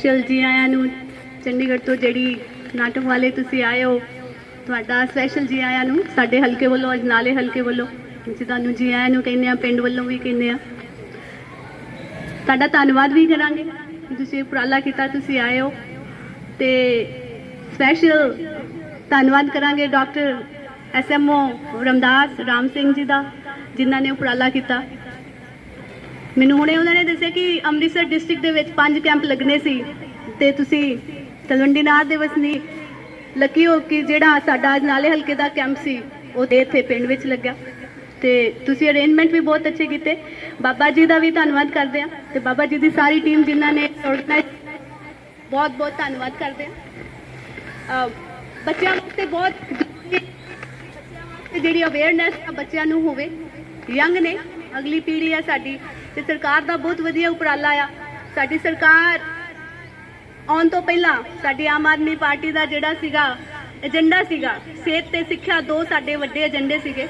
Special ਜੀ ਆਇਆਂ ਨੂੰ, ਚੰਡੀਗੜ੍ਹ ਤੋਂ ਜਿਹੜੀ ਨਾਟਕ ਵਾਲੇ ਤੁਸੀਂ ਆਏ ਹੋ, ਤੁਹਾਡਾ ਸਪੈਸ਼ਲ ਜੀ ਆਇਆਂ ਨੂੰ, ਸਾਡੇ ਹਲਕੇ ਵੱਲੋਂ ਅਜਨਾਲੇ ਹਲਕੇ ਵੱਲੋਂ, ਅਸੀਂ ਤੁਹਾਨੂੰ ਜੀ ਆਇਆਂ ਨੂੰ ਕਹਿੰਦੇ ਆ ਪਿੰਡ ਵੱਲੋਂ ਵੀ ਕਹਿੰਦੇ ਆ ਤੁਹਾਡਾ ਧੰਨਵਾਦ ਵੀ ਕਰਾਂਗੇ ਤੁਸੀਂ ਉਪਰਾਲਾ ਕੀਤਾ, ਤੁਸੀਂ ਆਏ ਹੋ। ਤੇ ਸਪੈਸ਼ਲ ਧੰਨਵਾਦ ਕਰਾਂਗੇ ਡਾਕਟਰ ਐਸਐਮਓ ਰਮਦਾਸ ਰਾਮ ਸਿੰਘ ਜੀ ਦਾ, ਜਿਨ੍ਹਾਂ ਨੇ ਉਪਰਾਲਾ ਕੀਤਾ। ਮੈਨੂੰ ਹੁਣੇ ਉਹਨਾਂ ਨੇ ਦੱਸਿਆ ਕਿ ਅੰਮ੍ਰਿਤਸਰ ਡਿਸਟ੍ਰਿਕਟ ਦੇ ਵਿੱਚ ਪੰਜ ਕੈਂਪ ਲੱਗਣੇ ਸੀ ਤੇ ਤੁਸੀਂ ਤਲਵੰਡੀ ਨਾਰ ਦੇ ਵਸਨੀਕ ਲੱਕੀ ਹੋ ਕਿ ਜਿਹੜਾ ਸਾਡਾ ਨਾਲੇ ਹਲਕੇ ਦਾ ਕੈਂਪ ਸੀ, ਉਹ ਤੇ ਇੱਥੇ ਪਿੰਡ ਵਿੱਚ ਲੱਗਾ ਤੇ ਤੁਸੀਂ ਅਰੇਂਜਮੈਂਟ ਵੀ ਬਹੁਤ ਅੱਛੇ ਕੀਤੇ। ਬਾਬਾ ਜੀ ਦਾ ਵੀ ਧੰਨਵਾਦ ਕਰਦੇ ਆ ਤੇ ਬਾਬਾ ਜੀ ਦੀ ਸਾਰੀ ਟੀਮ ਜਿਨ੍ਹਾਂ ਨੇ ਆਰਗੇਨਾਈਜ਼ ਬਹੁਤ ਬਹੁਤ ਧੰਨਵਾਦ ਕਰਦੇ ਆ ਬੱਚਿਆਂ ਵਾਸਤੇ ਬਹੁਤ ਬੱਚਿਆਂ ਵਾਸਤੇ ਜਿਹੜੀ ਅਵੇਅਰਨੈਸ ਆ ਬੱਚਿਆਂ ਨੂੰ ਹੋਵੇ। ਯੰਗ ਨੇ, ਅਗਲੀ ਪੀੜ੍ਹੀ ਆ ਸਾਡੀ। ਤੇ ਸਰਕਾਰ ਦਾ ਬਹੁਤ ਵਧੀਆ ਉਪਰਾਲਾ ਆ। ਸਾਡੀ ਸਰਕਾਰ ਆਉਣ ਤੋਂ ਪਹਿਲਾਂ ਸਾਡੀ ਆਮ ਆਦਮੀ ਪਾਰਟੀ ਦਾ ਜਿਹੜਾ ਸੀਗਾ ਏਜੰਡਾ ਸੀਗਾ, ਸਿਹਤ ਤੇ ਸਿੱਖਿਆ ਦੋ ਸਾਡੇ ਵੱਡੇ ਏਜੰਡੇ ਸੀਗੇ।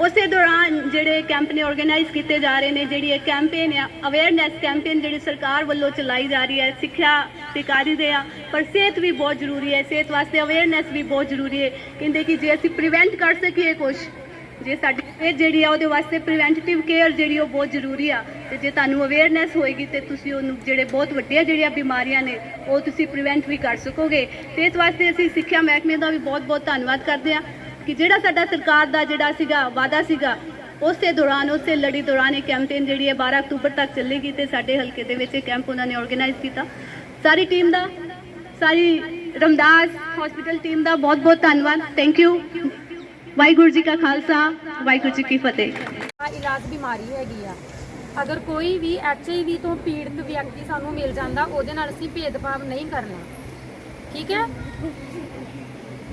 ਉਸੇ ਦੌਰਾਨ ਜਿਹੜੇ ਕੈਂਪ ਨੇ ਆਰਗੇਨਾਈਜ਼ ਕੀਤੇ ਜਾ ਰਹੇ ਨੇ, ਜਿਹੜੀ ਇਹ ਕੈਂਪੇਨ ਆ ਅਵੇਅਰਨੈਸ ਕੈਂਪੇਨ ਜਿਹੜੀ ਸਰਕਾਰ ਵੱਲੋਂ ਚਲਾਈ ਜਾ ਰਹੀ ਹੈ, ਸਿੱਖਿਆ ਤੇ ਕਾਰੀ ਦੇ ਆ, ਪਰ ਸਿਹਤ ਵੀ ਬਹੁਤ ਜ਼ਰੂਰੀ ਹੈ, ਸਿਹਤ ਵਾਸਤੇ ਅਵੇਅਰਨੈਸ ਵੀ ਬਹੁਤ ਜ਼ਰੂਰੀ ਹੈ। ਕਹਿੰਦੇ ਕਿ ਜੇ ਅਸੀਂ ਪ੍ਰੀਵੈਂਟ ਕਰ ਸਕੀਏ ਕੁਝ ਜੇ ਸਾਡੀ ਸਿਹਤ ਜਿਹੜੀ ਆ ਉਹਦੇ ਵਾਸਤੇ ਪ੍ਰੀਵੈਂਟਿਵ ਕੇਅਰ ਜਿਹੜੀ ਉਹ ਬਹੁਤ ਜ਼ਰੂਰੀ ਆ ਤੇ ਜੇ ਤੁਹਾਨੂੰ ਅਵੇਅਰਨੈਸ ਹੋਏਗੀ ਤੇ ਤੁਸੀਂ ਉਹਨੂੰ ਜਿਹੜੇ ਬਹੁਤ ਵੱਡੀਆਂ ਜਿਹੜੀਆਂ ਬਿਮਾਰੀਆਂ ਨੇ ਉਹ ਤੁਸੀਂ ਪ੍ਰੀਵੈਂਟ ਵੀ ਕਰ ਸਕੋਗੇ। ਸਿਹਤ ਵਾਸਤੇ ਅਸੀਂ ਸਿੱਖਿਆ ਮਹਿਕਮੇ ਦਾ ਵੀ ਬਹੁਤ ਬਹੁਤ ਧੰਨਵਾਦ ਕਰਦੇ ਆ ਕਿ ਜਿਹੜਾ ਸਾਡਾ ਸਰਕਾਰ ਦਾ ਜਿਹੜਾ ਸੀਗਾ ਵਾਅਦਾ ਸੀਗਾ, ਉਸੇ ਦੌਰਾਨ, ਉਸੇ ਲੜੀ ਦੌਰਾਨ ਇਹ ਕੈਂਪੇਨ ਜਿਹੜੀ ਹੈ 12 ਅਕਤੂਬਰ ਤੱਕ ਚੱਲੇਗੀ ਤੇ ਸਾਡੇ ਹਲਕੇ ਦੇ ਵਿੱਚ ਇਹ ਕੈਂਪ ਉਹਨਾਂ ਨੇ ਆਰਗੇਨਾਈਜ਼ ਕੀਤਾ। ਸਾਰੀ ਟੀਮ ਦਾ, ਸਾਰੀ ਰਮਦਾਸ ਹਸਪੀਟਲ ਟੀਮ ਦਾ ਬਹੁਤ ਬਹੁਤ ਧੰਨਵਾਦ। ਥੈਂਕ ਯੂ ਵਾਹਿਗੁਰੂ ਜੀ ਕਾ ਖਾਲਸਾ, ਵਾਹਿਗੁਰੂ ਜੀ ਕੀ ਫਤਿਹ। ਇਲਾਜ ਬਿਮਾਰੀ ਹੈਗੀ ਆ। ਅਗਰ ਕੋਈ ਵੀ ਐਚਆਈਵੀ ਤੋਂ ਪੀੜਤ ਵਿਅਕਤੀ ਸਾਨੂੰ ਮਿਲ ਜਾਂਦਾ, ਉਹਦੇ ਨਾਲ ਅਸੀਂ ਭੇਦਭਾਵ ਨਹੀਂ ਕਰਨਾ। ਠੀਕ ਹੈ?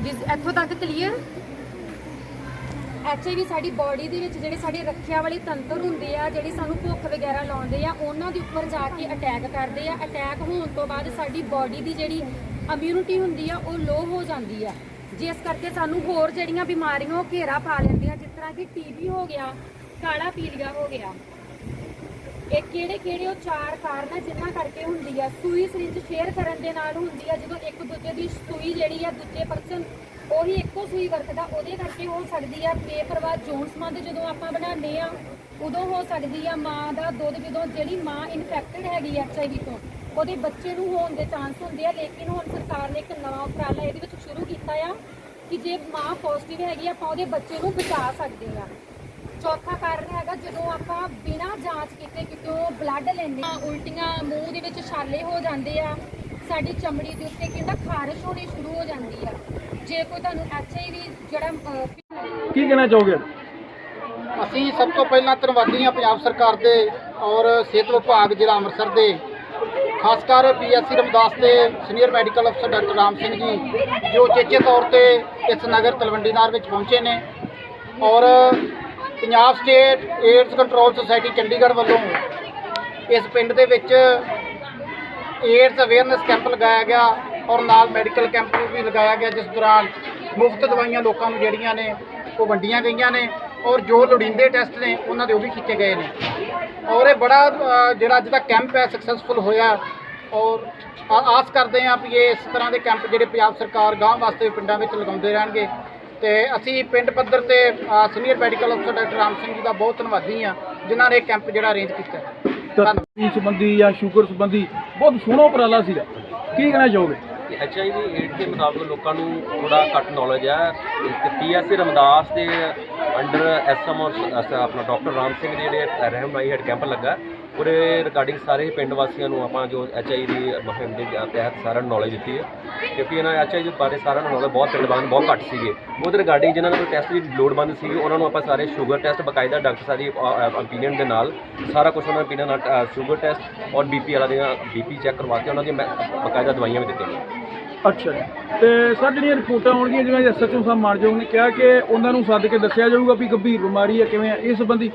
ਜਿਸ, ਇੱਥੋਂ ਤੱਕ ਕਲੀਅਰ ਐਚਆਈਵੀ ਸਾਡੀ ਬਾਡੀ ਦੇ ਵਿੱਚ ਜਿਹੜੇ ਸਾਡੇ ਰੱਖਿਆ ਵਾਲੇ ਤੰਤਰ ਹੁੰਦੇ ਆ, ਜਿਹੜੇ ਸਾਨੂੰ ਭੁੱਖ ਵਗੈਰਾ ਲਾਉਂਦੇ ਆ, ਉਹਨਾਂ ਦੇ ਉੱਪਰ ਜਾ ਕੇ ਅਟੈਕ ਕਰਦੇ ਆ। ਅਟੈਕ ਹੋਣ ਤੋਂ ਬਾਅਦ ਸਾਡੀ ਬਾਡੀ ਦੀ ਜਿਹੜੀ ਇਮਿਊਨਿਟੀ ਹੁੰਦੀ ਆ, ਉਹ ਲੋ ਹੋ ਜਾਂਦੀ ਆ। ਜਿਸ ਕਰਕੇ ਸਾਨੂੰ ਹੋਰ ਜਿਹੜੀਆਂ ਬਿਮਾਰੀਆਂ ਉਹ ਘੇਰਾ ਪਾ ਲੈਂਦੀਆਂ, ਜਿਸ ਤਰ੍ਹਾਂ ਕਿ ਟੀਬੀ ਹੋ ਗਿਆ, ਕਾਲਾ ਪੀਲੀਆ ਹੋ ਗਿਆ। ਇਹ ਕਿਹੜੇ ਕਿਹੜੇ ਉਹ ਚਾਰ ਕਾਰਨ ਆ ਜਿਨ੍ਹਾਂ ਕਰਕੇ ਹੁੰਦੀ ਆ? ਸੂਈ ਸਰਿੰਜ ਸ਼ੇਅਰ ਕਰਨ ਦੇ ਨਾਲ ਹੁੰਦੀ ਆ, ਜਦੋਂ ਇੱਕ ਦੂਜੇ ਦੀ ਸੂਈ ਜਿਹੜੀ ਆ, ਦੂਜੇ ਪਰਸਨ ਉਹੀ ਇੱਕੋ ਸੂਈ ਵਰਤਦਾ, ਉਹਦੇ ਕਰਕੇ ਹੋ ਸਕਦੀ ਆ ਬੇਪਰਵਾਹ ਜੋਨ ਸੰਬੰਧ ਜਦੋਂ ਆਪਾਂ ਬਣਾਉਂਦੇ ਆ, ਉਦੋਂ ਹੋ ਸਕਦੀ ਆ ਮਾਂ ਦਾ ਦੁੱਧ, ਜਦੋਂ ਜਿਹੜੀ ਮਾਂ ਇਨਫੈਕਟਡ ਹੈਗੀ ਐਚਆਈਵੀ ਤੋਂ। ਉਹਦੇ ਬੱਚੇ ਨੂੰ ਹੋਣ ਦੇ ਚਾਂਸ ਹੁੰਦੇ ਆ ਲੇਕਿਨ ਹੁਣ ਸਰਕਾਰ ਨੇ ਇੱਕ ਨਵਾਂ ਉਪਰਾਲਾ ਇਹਦੇ ਵਿੱਚ ਸ਼ੁਰੂ ਕੀਤਾ ਆ ਕਿ ਜੇ ਮਾਂ ਪੋਜ਼ਿਟਿਵ ਹੈਗੀ ਆ, ਆਪਾਂ ਉਹਦੇ ਬੱਚੇ ਨੂੰ ਬਚਾ ਸਕਦੇ ਆ। ਚੌਥਾ ਕਾਰਨ ਹੈਗਾ ਜਦੋਂ ਆਪਾਂ ਬਿਨਾਂ ਜਾਂਚ ਕੀਤੇ ਕਿਤੋਂ ਬਲੱਡ ਲੈਂਦੇ ਆ ਉਲਟੀਆਂ ਮੂੰਹ ਦੇ ਵਿੱਚ ਛਾਲੇ ਹੋ ਜਾਂਦੇ ਆ ਸਾਡੀ ਚਮੜੀ ਦੇ ਉੱਤੇ ਕਹਿੰਦਾ ਖਾਰਸ਼ ਹੋਣੀ ਸ਼ੁਰੂ ਹੋ ਜਾਂਦੀ ਆ। ਜੇ ਕੋਈ ਤੁਹਾਨੂੰ ਐਚਆਈਵੀ ਜਿਹੜਾ ਕੀ ਕਹਿਣਾ ਚਾਹੋਗੇ? ਅਸੀਂ ਸਭ ਤੋਂ ਪਹਿਲਾਂ ਧੰਨਵਾਦੀ ਹਾਂ ਪੰਜਾਬ ਸਰਕਾਰ ਦੇ ਔਰ ਸਿਹਤ ਵਿਭਾਗ ਜ਼ਿਲ੍ਹਾ ਅੰਮ੍ਰਿਤਸਰ ਦੇ ਖਾਸ ਕਰ ਪੀਐਸਸੀ ਰਮਦਾਸ ਦੇ ਸੀਨੀਅਰ ਮੈਡੀਕਲ ਅਫਸਰ ਡਾਕਟਰ ਰਾਮ ਸਿੰਘ ਜੀ, ਜੋ ਚੇਚੇ ਤੌਰ ਤੇ ਇਸ ਨਗਰ ਤਲਵੰਡੀਨਾਰ ਵਿੱਚ ਪਹੁੰਚੇ ਨੇ ਔਰ Punjab state AIDS control society Chandigarh ਵੱਲੋਂ ਇਸ ਪਿੰਡ ਦੇ ਵਿੱਚ ਏਡਜ਼ ਅਵੇਅਰਨੈਸ ਕੈਂਪ ਲਗਾਇਆ ਗਿਆ ਔਰ ਨਾਲ ਮੈਡੀਕਲ ਕੈਂਪ ਵੀ ਲਗਾਇਆ ਗਿਆ, ਜਿਸ ਦੌਰਾਨ ਮੁਫਤ ਦਵਾਈਆਂ ਲੋਕਾਂ ਨੂੰ ਜਿਹੜੀਆਂ ਨੇ ਉਹ ਵੰਡੀਆਂ ਗਈਆਂ ਨੇ ਔਰ ਜੋ ਲੋੜੀਂਦੇ ਟੈਸਟ ਨੇ ਉਹਨਾਂ ਦੇ ਉਹ ਵੀ ਕੀਤੇ ਗਏ ਨੇ। ਔਰ ਇਹ ਬੜਾ ਜਿਹੜਾ ਅੱਜ ਦਾ ਕੈਂਪ ਹੈ ਸਕਸੈਸਫੁਲ ਹੋਇਆ। ਔਰ ਆ- ਆਸ ਕਰਦੇ ਹਾਂ ਵੀ ਇਹ ਇਸ ਤਰ੍ਹਾਂ ਦੇ ਕੈਂਪ ਜਿਹੜੇ ਪੰਜਾਬ ਸਰਕਾਰ ਗਾਂਵ ਵਾਸਤੇ ਪਿੰਡਾਂ ਵਿੱਚ ਲਗਾਉਂਦੇ ਰਹਿਣਗੇ। ਤੇ ਅਸੀਂ ਪਿੰਡ ਪੱਧਰ ਤੇ ਸੀਨੀਅਰ ਮੈਡੀਕਲ ਅਫਸਰ ਡਾਕਟਰ ਰਾਮ ਸਿੰਘ ਜੀ ਦਾ ਬਹੁਤ ਧੰਨਵਾਦੀ ਹਾਂ ਜਿਨ੍ਹਾਂ ਨੇ ਇਹ ਕੈਂਪ ਜਿਹੜਾ ਅਰੇਂਜ ਕੀਤਾ। ਧੰਨਵਾਦ ਸੰਬੰਧੀ ਜਾਂ ਸ਼ੂਗਰ ਸੰਬੰਧੀ ਬਹੁਤ ਸੋਹਣਾ ਉਪਰਾਲਾ ਸੀਗਾ। ਕੀ ਕਹਿਣਾ ਚਾਹੋਗੇ? ਐਚ ਆਈ ਵੀ ਏਡ ਦੇ ਮੁਤਾਬਕ ਲੋਕਾਂ ਨੂੰ ਥੋੜਾ ਘੱਟ ਨੌਲੇਜ ਹੈ ਤੇ ਪੀਐਸਸੀ ਰਮਦਾਸ ਦੇ ਅੰਡਰ ਐਸਐਮ ਆਪਣਾ ਡਾਕਟਰ ਰਾਮ ਸਿੰਘ ਦੇ ਜਿਹੜੇ ਰਹਿਮ ਰਾਈ ਹੈਡ ਕੈਂਪ ਲੱਗਾ, ਉਹਦੇ ਰਿਗਾਰਡਿੰਗ ਸਾਰੇ ਪਿੰਡ ਵਾਸੀਆਂ ਨੂੰ ਆਪਾਂ ਜੋ ਐਚ ਆਈ ਦੀ ਮੁਹਿੰਮ ਦੇ ਤਹਿਤ ਸਾਰਿਆਂ ਨੂੰ ਨੌਲੇਜ ਦਿੱਤੀ ਹੈ। ਕਿਉਂਕਿ ਇਹਨਾਂ ਐਚ ਆਈ ਦੇ ਬਾਰੇ ਸਾਰਿਆਂ ਨੂੰ ਨੌਲੇਜ ਬਹੁਤ ਪਿੰਡ ਵਾਲਿਆਂ ਬਹੁਤ ਘੱਟ ਸੀਗੇ। ਉਹਦੇ ਰਿਗਾਰਡਿੰਗ ਜਿਨ੍ਹਾਂ ਨੂੰ ਟੈਸਟ ਦੀ ਲੋੜਵੰਦ ਸੀਗੇ, ਉਹਨਾਂ ਨੂੰ ਆਪਾਂ ਸਾਰੇ ਸ਼ੂਗਰ ਟੈਸਟ ਬਕਾਇਦਾ ਡਾਕਟਰ ਸਾਹਿਬ ਦੀ ਓਪੀਨੀਅਨ ਦੇ ਨਾਲ ਸਾਰਾ ਕੁਝ ਉਹਨਾਂ ਨੂੰ ਨਾਲ ਸ਼ੂਗਰ ਟੈਸਟ ਔਰ ਬੀਪੀ ਵਾਲਾ ਦੀਆਂ ਬੀਪੀ ਚੈੱਕ ਕਰਵਾ ਕੇ ਉਹਨਾਂ ਦੀਆਂ ਮੈਂ- ਬਕਾਇਦਾ ਦਵਾਈਆਂ ਵੀ ਦਿੱਤੀਆਂ। ਅੱਛਾ ਜੀ। ਤੇ ਸਰ, ਜਿਹੜੀਆਂ ਰਿਪੋਰਟਾਂ ਆਉਣਗੀਆਂ, ਜਿਵੇਂ ਐਸਐਚਓ ਸਾਹਿਬ ਮਾਨਜੋਗ ਨੇ ਕਿਹਾ ਕਿ ਉਹਨਾਂ ਨੂੰ ਸੱਦ ਕੇ ਦੱਸਿਆ ਜਾਊਗਾ ਵੀ ਗੰਭੀਰ ਬਿਮਾਰੀ ਹੈ, ਕਿਵੇਂ ਹੈ ਇਸ ਸੰਬੰਧੀ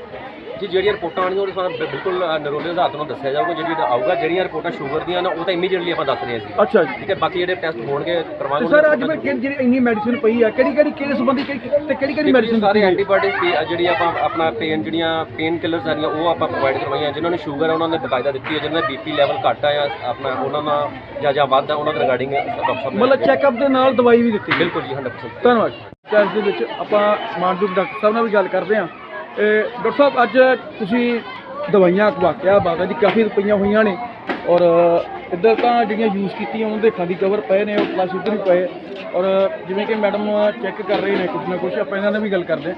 ਬਾਕੀ ਜਿਹੜੀਆਂ ਰਿਪੋਰਟਾਂ ਆਉਣਗੀਆਂ ਉਹ ਸਾਨੂੰ ਬਿ- ਬਿਲਕੁਲ ਅ, ਨਰੋਲੇ ਦੇ ਆਧਾਰ ਨਾਲ ਦੱਸਿਆ ਜਾਊਗਾ ਜਿਹੜੀ ਆਊਗਾ ਜਿਹੜੀਆਂ ਰਿਪੋਰਟਾਂ ਸ਼ੂਗਰ ਦੀਆਂ ਨੇ ਉਹ ਤਾਂ ਇਮੀਡੀਏਟਲੀ ਆਪਾਂ ਦੱਸ ਰਹੇ ਹਾਂ ਜੀ। ਅੱਛਾ ਜੀ। ਠੀਕ ਹੈ ਬਾਕੀ ਜਿਹੜੇ ਟੈਸਟ ਹੋਣਗੇ ਤੇ ਕਰਵਾਉਣਗੇ ਸਰ ਅੱਜ ਮੈਂ ਕਿਹੜੀ ਜਿਹੜੀ ਇੰਨੀ ਮੈਡੀਸਿਨ ਪਈ ਆ? ਕਿਹੜੀ ਕਿਹੜੀ ਕਿਹੜੇ ਸੰਬੰਧੀ ਕਿਹੜੀ ਤੇ ਕਿਹੜੀ ਕਿਹੜੀ ਮੈਡੀਸਿਨ ਸਾਰੇ ਐਂਟੀਬਾਇਓਟਿਕ ਜਿਹੜੀ ਆਪਾਂ ਆਪਣਾ ਪੇਨ ਜਿਹੜੀਆਂ ਪੇਨ ਕਿਲਰਸ ਆਦੀਆਂ ਉਹ ਆਪਾਂ ਪ੍ਰੋਵਾਈਡ ਕਰਵਾਈਆਂ। ਜਿਨ੍ਹਾਂ ਨੂੰ ਸ਼ੂਗਰ ਹੈ ਉਹਨਾਂ ਨੇ ਬਕਾਇਦਾ ਦਿੱਤੀ ਹੈ ਜਿਨ੍ਹਾਂ ਦਾ ਬੀਪੀ ਲੈਵਲ ਘੱਟ ਆ ਜਾਂ ਆਪਣਾ ਉਹਨਾਂ ਨਾਲ ਜਾਂ ਜਾਂ ਵੱਧ ਆ ਉਹਨਾਂ ਦੇ ਰਿਗਾਰਡਿੰਗ ਡਾਕਟਰ ਸਾਹਿਬ ਨੇ ਮਤਲਬ ਚੈੱਕਅਪ ਦੇ ਨਾਲ ਦਵਾਈ ਵੀ ਦਿੱਤੀ ਗਈ। ਬਿਲਕੁਲ ਜੀ 100% ਧੰਨਵਾਦ। ਇਸ ਦੇ ਵਿੱਚ ਆਪਾਂ ਮਾਨਯੋਗ ਡਾਕਟਰ ਸਾਹਿਬ ਨਾਲ ਵੀ ਗੱਲ ਕਰਦੇ ਹਾਂ। ਡਾਕਟਰ ਸਾਹਿਬ ਅੱਜ ਤੁਸੀਂ ਦਵਾਈਆਂ ਵਾਕਿਆ ਬਾਗਾ ਜੀ ਕਾਫੀ ਰੁਪਈਆਂ ਹੋਈਆਂ ਨੇ। ਔਰ ਇੱਧਰ ਤਾਂ ਜਿਹੜੀਆਂ ਯੂਜ਼ ਕੀਤੀਆਂ ਉਹਨਾਂ ਦੇ ਖਾਲੀ ਕਵਰ ਪਏ ਨੇ ਉਹ ਪਲੱਸ ਇੱਧਰ ਵੀ ਪਏ। ਔਰ ਜਿਵੇਂ ਕਿ ਮੈਡਮ ਚੈੱਕ ਕਰ ਰਹੇ ਨੇ ਕੁਝ ਨਾ ਕੁਝ ਆਪਾਂ ਇਹਨਾਂ ਨਾਲ ਵੀ ਗੱਲ ਕਰਦੇ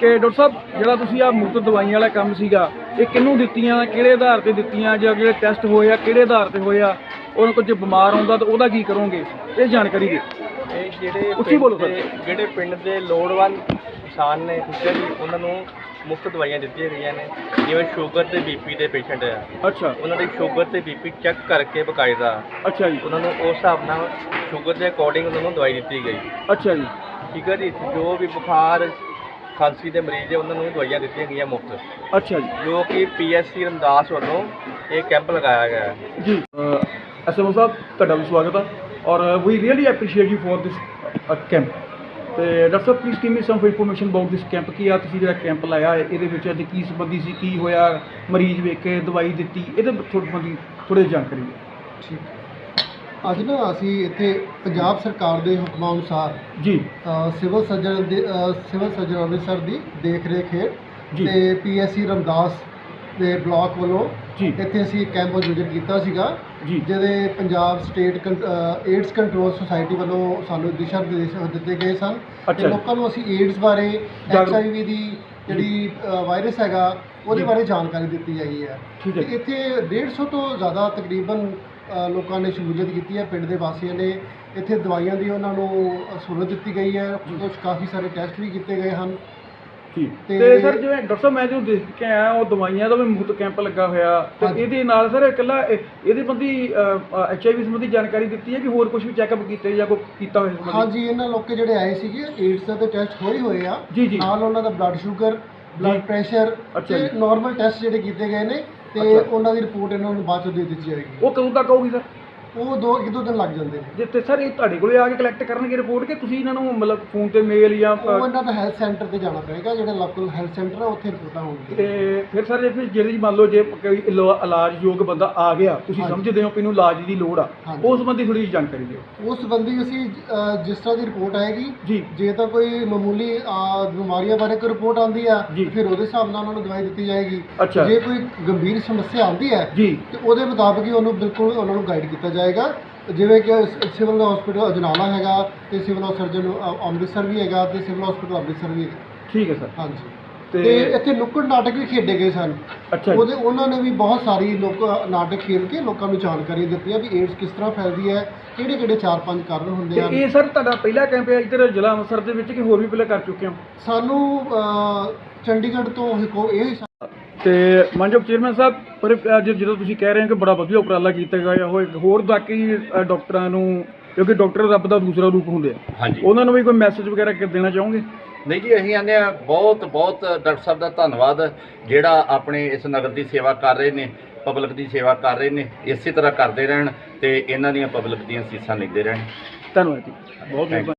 ਕਿ ਡਾਕਟਰ ਸਾਹਿਬ ਜਿਹੜਾ ਤੁਸੀਂ ਆ ਮੁਫਤ ਦਵਾਈਆਂ ਵਾਲਾ ਕੰਮ ਸੀਗਾ ਇਹ ਕਿਹਨੂੰ ਦਿੱਤੀਆਂ ਕਿਹੜੇ ਆਧਾਰ ਤੇ ਦਿੱਤੀਆਂ ਜਾਂ ਜਿਹੜੇ ਟੈਸਟ ਹੋਏ ਆ ਕਿਹੜੇ ਆਧਾਰ ਤੇ ਹੋਏ ਆ ਉਹਨਾਂ ਕੋਲ ਜੇ ਬਿਮਾਰ ਆਉਂਦਾ ਤਾਂ ਉਹਦਾ ਕੀ ਕਰੋਗੇ? ਇਹ ਜਾਣਕਾਰੀ ਦਿਓ। ਇਹ ਜਿਹੜੇ ਉੱਚੀ ਬੋਲੋ ਸਰ। ਦੇ- ਜਿਹੜੇ ਪਿੰਡ ਦੇ ਲੋੜਵੰਦ ਕਿਸਾਨ ਨੇ ਠੀਕ ਹੈ ਜੀ ਉਹਨਾਂ ਨੂੰ ਮੁਫਤ ਦਵਾਈਆਂ ਦਿੱਤੀਆਂ ਗਈਆਂ ਨੇ ਜਿਵੇਂ ਸ਼ੂਗਰ ਤੇ ਬੀਪੀ ਦੇ ਪੇਸ਼ੈਂਟ ਆ। ਅੱਛਾ। ਉਹਨਾਂ ਦੀ ਸ਼ੂਗਰ ਤੇ ਬੀਪੀ ਚੈੱਕ ਕਰਕੇ ਬਕਾਇਦਾ। ਅੱਛਾ ਜੀ। ਉਹਨਾਂ ਨੂੰ ਉਸ ਹਿਸਾਬ ਨਾਲ ਸ਼ੂਗਰ ਦੇ ਅਕੋਰਡਿੰਗ ਉਹਨਾਂ ਨੂੰ ਦਵਾਈ ਦਿੱਤੀ ਗਈ। ਅੱਛਾ ਜੀ। ਠੀਕ ਹੈ ਜੀ ਜੋ ਵੀ ਬੁਖਾਰ ਖਾਂਸੀ ਦੇ ਮਰੀਜ਼ ਹੈ ਉਹਨਾਂ ਨੂੰ ਦਵਾਈਆਂ ਦਿੱਤੀਆਂ ਗਈਆਂ ਮੁਫਤ। ਅੱਛਾ ਜੀ। ਜੋ ਕਿ ਪੀਐਸਸੀ ਰਮਦਾਸ ਵੱਲੋਂ ਇਹ ਕੈਂਪ ਲਗਾਇਆ ਗਿਆ ਹੈ। ਜੀ ਐਸਐਮਓ ਸਾਹਿਬ ਤੁਹਾਡਾ ਵੀ ਸਵਾਗਤ ਹੈ ਔਰ we really appreciate you for this camp ਤੇ doctor Sahib please give me some information about this camp ਕੀ ਆ ਤੁਸੀਂ ਜਿਹੜਾ ਕੈਂਪ ਲਾਇਆ ਹੈ ਇਹਦੇ ਵਿੱਚ ਅੱਜ ਕੀ ਸੰਬੰਧੀ ਸੀ ਕੀ ਹੋਇਆ ਮਰੀਜ਼ ਵੇਖੇ ਦਵਾਈ ਦਿੱਤੀ ਇਹਦੇ ਥੋੜੀ ਥੋੜੀ ਜਾਣਕਾਰੀ ਦਿਓ। ਅੱਜ ਨਾ ਅਸੀਂ ਇੱਥੇ ਪੰਜਾਬ ਸਰਕਾਰ ਦੇ ਹੁਕਮਾਂ ਅਨੁਸਾਰ ਜੀ। ਅ, ਸਿਵਲ ਸਰਜਨ ਦੇ ਅ, ਸਿਵਲ ਸਰਜਨ ਅੰਮ੍ਰਿਤਸਰ ਦੀ ਦੇਖ ਰੇਖ ਹੇਠ ਜੀ। ਤੇ ਪੀਐਸਸੀ ਰਮਦਾਸ ਦੇ ਬਲਾਕ ਵੱਲੋਂ ਜੀ। ਇੱਥੇ ਅਸੀਂ ਕੈਂਪ ਆਯੋਜਿਤ ਕੀਤਾ ਸੀਗਾ ਜੀ। ਜਿਹਦੇ Punjab state AIDS control society ਵੱਲੋਂ ਸਾਨੂੰ ਦਿਸ਼ਾ ਨਿਰਦੇਸ਼ ਦਿੱਤੇ ਗਏ ਸਨ। ਅੱਛਾ ਤੇ। ਲੋਕਾਂ ਨੂੰ ਅਸੀਂ ਏਡਜ਼ ਬਾਰੇ ਜਾਗਰੂਕ- ਐਚਆਈਵੀ ਦੀ ਜਿਹੜੀ ਵਾਇਰਸ ਹੈਗਾ ਉਹਦੇ ਜੀ। ਬਾਰੇ ਜਾਣਕਾਰੀ ਦਿੱਤੀ ਹੈਗੀ ਹੈ। ਠੀਕ ਹੈ। ਤੇ ਜੀ। ਇੱਥੇ 150 ਤੋਂ ਜ਼ਿਆਦਾ ਤਕਰੀਬਨ ਅ, ਲੋਕਾਂ ਨੇ ਸ਼ਮੂਲੀਅਤ ਕੀਤੀ ਹੈ ਪਿੰਡ ਦੇ ਵਾਸੀਆਂ ਨੇ। ਇੱਥੇ ਦਵਾਈਆਂ ਦੀ ਉਹਨਾਂ ਨੂੰ ਸਹੂਲਤ ਦਿੱਤੀ ਗਈ ਹੈ। ਕੁਝ ਕਾਫੀ ਸਾਰੇ ਟੈਸਟ ਵੀ ਕੀਤੇ ਗਏ ਹਨ। ਤੇ- ਸਰ ਜਿਵੇਂ ਡਾਕਟਰ ਸਾਹਿਬ ਮੈਂ ਜੋ ਦੇਖ ਕੇ ਆਇਆ ਉਹ ਦਵਾਈਆਂ ਦਾ ਵੀ ਮੁਫਤ ਕੈਂਪ ਲੱਗਾ ਹੋਇਆ ਤੇ। ਇਹਦੇ ਨਾਲ ਸਰ ਇਕੱਲਾ ਇਹ- ਇਹਦੇ ਸੰਬੰਧੀ ਐਚਆਈਵੀ ਸੰਬੰਧੀ ਜਾਣਕਾਰੀ ਦਿੱਤੀ ਹੈ ਕਿ ਹੋਰ ਕੁਝ ਵੀ ਚੈੱਕਅਪ ਕੀਤੇ ਜਾਂ ਕੋਈ ਕੀਤਾ ਹੋਇਆ ਸੰਬੰਧੀ ਹਾਂਜੀ ਇਹਨਾਂ ਲੋਕੇ ਜਿਹੜੇ ਆਏ ਸੀਗੇ ਏਡਸ ਦਾ ਤੇ ਟੈਸਟ ਹੋਏ ਹੋਏ ਆ ਜੀ, ਜੀ। ਨਾਲ ਉਹਨਾਂ ਦਾ ਬਲੱਡ ਸ਼ੂਗਰ ਬਲੱਡ ਪ੍ਰੈਸ਼ਰ ਅੱਛਾ ਤੇ ਜੀ। ਨਾਰਮਲ ਟੈਸਟ ਜਿਹੜੇ ਕੀਤੇ ਗਏ ਨੇ ਤੇ ਅੱਛਾ। ਉਹਨਾਂ ਦੀ ਰਿਪੋਰਟ ਇਹਨਾਂ ਨੂੰ ਬਾਅਦ ਚ ਦੇ ਦਿੱਤੀ ਜਾਏਗੀ ਉਹ ਕਦੋਂ ਤੱਕ ਆਊਗੀ ਸਰ ਉਹ ਦੋ ਇੱਕ ਦੋ ਦਿਨ ਲੱਗ ਜਾਂਦੇ ਨੇ ਜੇ ਤੇ ਸਰ ਇਹ ਤੁਹਾਡੇ ਕੋਲੇ ਆ ਕੇ ਕਲੈਕਟ ਕਰਨਗੇ ਰਿਪੋਰਟ ਕਿ ਤੁਸੀਂ ਇਹਨਾਂ ਨੂੰ ਮਤਲਬ ਫੋਨ ਤੇ ਮੇਲ ਜਾਂ ਉਹ ਇਹਨਾਂ ਦਾ ਹੈਲਥ ਸੈਂਟਰ ਤੇ ਜਾਣਾ ਪਏਗਾ ਜਿਹੜਾ ਲੋਕਲ ਹੈਲਥ ਸੈਂਟਰ ਆ ਉੱਥੇ ਰਿਪੋਰਟਾਂ ਹੋਣਗੀਆਂ ਤੇ ਫਿਰ ਸਰ ਜੇ ਜਿਹੜੀ ਮੰਨ ਲਓ ਜੇ ਕੋਈ ਇਲਾ- ਇਲਾਜ ਯੋਗ ਬੰਦਾ ਆ ਗਿਆ ਤੁਸੀਂ ਹਾਂਜੀ। ਸਮਝਦੇ ਹੋ ਕਿ ਇਹਨੂੰ ਇਲਾਜ ਦੀ ਲੋੜ ਆ ਹਾਂਜੀ। ਉਸ ਸੰਬੰਧੀ ਥੋੜੀ ਜਿਹੀ ਜਾਣਕਾਰੀ ਦਿਓ ਉਸ ਸੰਬੰਧੀ ਅਸੀਂ ਅ, ਜਿਸ ਤਰ੍ਹਾਂ ਦੀ ਰਿਪੋਰਟ ਆਏਗੀ ਜੀ ਜੇ ਤਾਂ ਕੋਈ ਮਾਮੂਲੀ ਅ, ਬਿਮਾਰੀਆਂ ਬਾਰੇ ਕੋਈ ਰਿਪੋਰਟ ਆਉਂਦੀ ਆ ਜੀ। ਫਿਰ ਉਹਦੇ ਹਿਸਾਬ ਨਾਲ ਉਹਨਾਂ ਨੂੰ ਦਵਾਈ ਦਿੱਤੀ ਜਾਏਗੀ ਅੱਛਾ। ਜੇ ਕੋਈ ਗੰਭੀਰ ਸਮੱਸਿਆ ਆਉਂਦੀ ਹੈ ਜੀ ਤੇ ਉਹਦੇ ਮੁਤਾਬਕ ਹੀ ਉਹਨੂੰ ਬਿਲਕੁਲ ਉਹਨਾਂ ਨੂੰ ਗਾਈਡ ਕੀਤਾ ਜਾਏਗਾ। ਜਿਵੇਂ ਕਿ ਸਿਵਲ ਹਸਪੀਟਲ ਅਜਨਾਲਾ ਹੈਗਾ ਤੇ ਸਿਵਲ ਸਰਜਨ ਅੰਮ੍ਰਿਤਸਰ ਵੀ ਹੈਗਾ ਤੇ ਸਿਵਲ ਹਸਪੀਟਲ ਅੰਮ੍ਰਿਤਸਰ ਵੀ ਹੈਗਾ। ਠੀਕ ਹੈ ਸਰ। ਹਾਂਜੀ। ਤੇ- ਇੱਥੇ ਨੁੱਕੜ ਨਾਟਕ ਵੀ ਖੇਡੇ ਗਏ ਸਨ। ਅੱਛਾ ਉਹਦੇ ਉਹਨਾਂ ਨੇ ਵੀ ਬਹੁਤ ਸਾਰੀ ਲੋਕ ਨਾਟਕ ਖੇਡ ਕੇ ਲੋਕਾਂ ਨੂੰ ਜਾਣਕਾਰੀ ਦਿੱਤੀ ਹੈ ਵੀ ਏਡਸ ਕਿਸ ਤਰ੍ਹਾਂ ਫੈਲਦੀ ਹੈ ਕਿਹੜੇ ਕਿਹੜੇ ਚਾਰ ਪੰਜ ਕਾਰਨ ਹੁੰਦੇ ਹਨ। ਇਹ ਸਰ ਤੁਹਾਡਾ ਪਹਿਲਾ ਕੈਂਪ ਹੈ ਇੱਧਰ ਜ਼ਿਲ੍ਹਾ ਅੰਮ੍ਰਿਤਸਰ ਦੇ ਵਿੱਚ ਕਿ ਹੋਰ ਵੀ ਪਹਿਲਾਂ ਕਰ ਚੁੱਕੇ ਹੋ? ਸਾਨੂੰ ਚੰਡੀਗੜ੍ਹ ਤੋਂ ਇਹ ਤੇ ਮਾਨਯੋਗ ਚੇਅਰਮੈਨ ਸਾਹਿਬ ਪਰ ਅੱਜ ਜਦੋਂ ਤੁਸੀਂ ਕਹਿ ਰਹੇ ਹੋ ਕਿ ਬੜਾ ਵਧੀਆ ਉਪਰਾਲਾ ਕੀਤਾ ਗਿਆ ਹੋਏ ਹੋਰ ਬਾਕੀ ਡਾਕਟਰਾਂ ਨੂੰ ਕਿਉਂਕਿ ਡਾਕਟਰ ਰੱਬ ਦਾ ਦੂਸਰਾ ਰੂਪ ਹੁੰਦੇ ਆ। ਹਾਂਜੀ। ਉਹਨਾਂ ਨੂੰ ਵੀ ਕੋਈ ਮੈਸੇਜ ਵਗੈਰਾ ਕਿ ਦੇਣਾ ਚਾਹੋਗੇ? ਨਹੀਂ ਜੀ ਅਸੀਂ ਆਨੇ ਆ ਬਹੁਤ ਬਹੁਤ ਡਾਕਟਰ ਸਾਹਿਬ ਦਾ ਧੰਨਵਾਦ ਜਿਹੜਾ ਆਪਣੇ ਇਸ ਨਗਰ ਦੀ ਸੇਵਾ ਕਰ ਰਹੇ ਨੇ ਪਬਲਿਕ ਦੀ ਸੇਵਾ ਕਰ ਰਹੇ ਨੇ ਇਸੇ ਤਰ੍ਹਾਂ ਕਰਦੇ ਰਹਿਣ ਤੇ ਇਹਨਾਂ ਦੀਆਂ ਪਬਲਿਕ ਦੀਆਂ ਸੀਸਾਂ ਲੈਂਦੇ ਰਹਿਣ। ਧੰਨਵਾਦ ਜੀ। ਬਹੁਤ ਬਹੁਤ